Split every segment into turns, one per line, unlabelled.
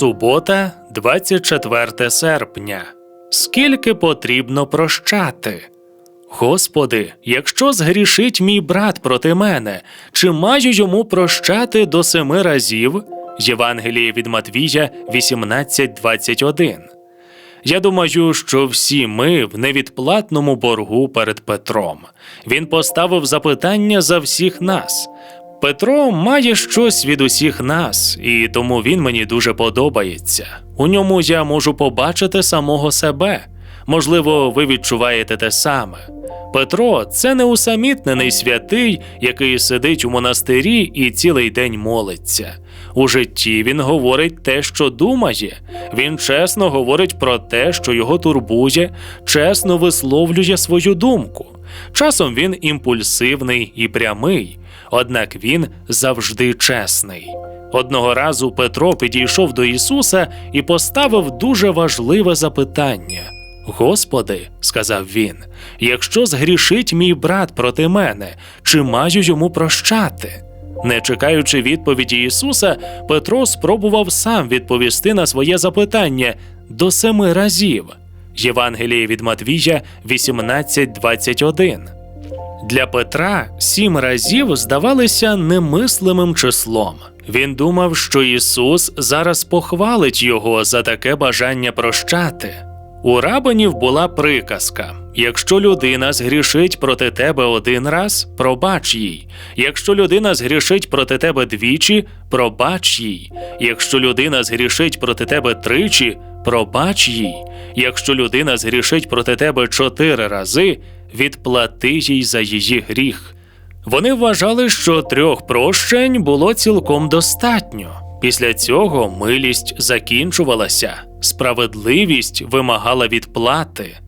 Субота, 24 серпня. Скільки потрібно прощати? Господи, якщо згрішить мій брат проти мене, чи маю йому прощати до семи разів? Євангеліє від Матвія 18.21. Я думаю, що всі ми в невідплатному боргу перед Петром. Він поставив запитання за всіх нас. Петро має щось від усіх нас, і тому він мені дуже подобається. У ньому я можу побачити самого себе. Можливо, ви відчуваєте те саме. Петро це не усамітнений святий, який сидить у монастирі і цілий день молиться. У житті він говорить те, що думає. Він чесно говорить про те, що його турбує, чесно висловлює свою думку. Часом він імпульсивний і прямий, однак він завжди чесний. Одного разу Петро підійшов до Ісуса і поставив дуже важливе запитання. Господи, сказав він, якщо згрішить мій брат проти мене, чи маю йому прощати? Не чекаючи відповіді Ісуса, Петро спробував сам відповісти на своє запитання до семи разів. Євангеліє від Матвія 18.21 Для Петра сім разів здавалися немислимим числом. Він думав, що Ісус зараз похвалить його за таке бажання прощати. У рабинів була приказка: якщо людина згрішить проти тебе один раз, пробач їй. Якщо людина згрішить проти тебе двічі, пробач їй. Якщо людина згрішить проти тебе тричі, пробач їй. Якщо людина згрішить проти тебе чотири рази, відплати їй за її гріх. Вони вважали, що трьох прощень було цілком достатньо. Після цього милість закінчувалася, справедливість вимагала відплати.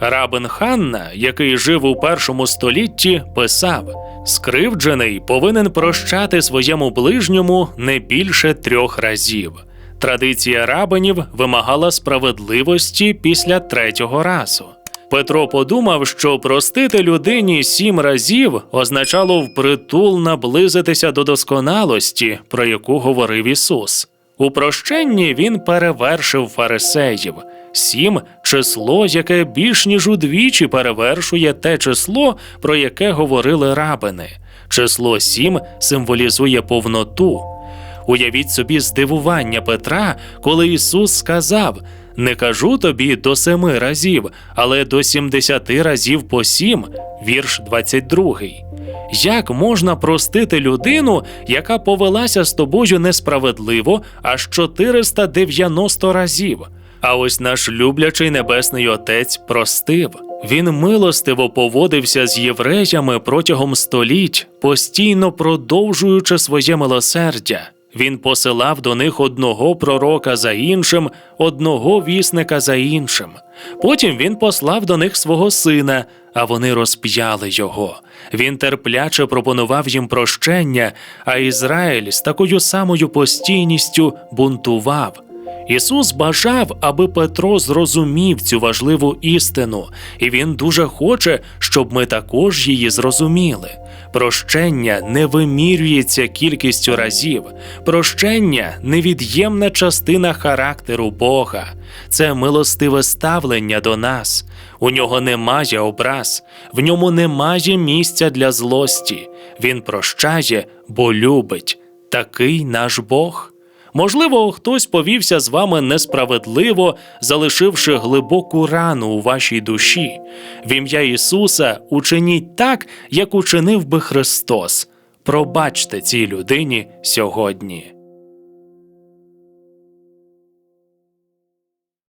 Рабин Ханна, який жив у першому столітті, писав: скривджений повинен прощати своєму ближньому не більше трьох разів. Традиція рабинів вимагала справедливості після третього разу. Петро подумав, що простити людині сім разів означало впритул наблизитися до досконалості, про яку говорив Ісус. У прощенні він перевершив фарисеїв. Сім число, яке більш ніж удвічі перевершує те число, про яке говорили рабини. Число сім символізує повноту. Уявіть собі здивування Петра, коли Ісус сказав: Не кажу тобі до семи разів, але до сімдесяти разів по сім, вірш 22. Як можна простити людину, яка повелася з тобою несправедливо аж 490 разів? А ось наш люблячий небесний Отець простив. Він милостиво поводився з євреями протягом століть, постійно продовжуючи своє милосердя. Він посилав до них одного пророка за іншим, одного вісника за іншим. Потім він послав до них свого сина, а вони розп'яли його. Він терпляче пропонував їм прощення, а Ізраїль з такою самою постійністю бунтував. Ісус бажав, аби Петро зрозумів цю важливу істину, і він дуже хоче, щоб ми також її зрозуміли. Прощення не вимірюється кількістю разів, прощення невід'ємна частина характеру Бога, це милостиве ставлення до нас. У нього немає образ, в ньому немає місця для злості. Він прощає, бо любить. Такий наш Бог. Можливо, хтось повівся з вами несправедливо, залишивши глибоку рану у вашій душі. В ім'я Ісуса учиніть так, як учинив би Христос. Пробачте цій людині сьогодні.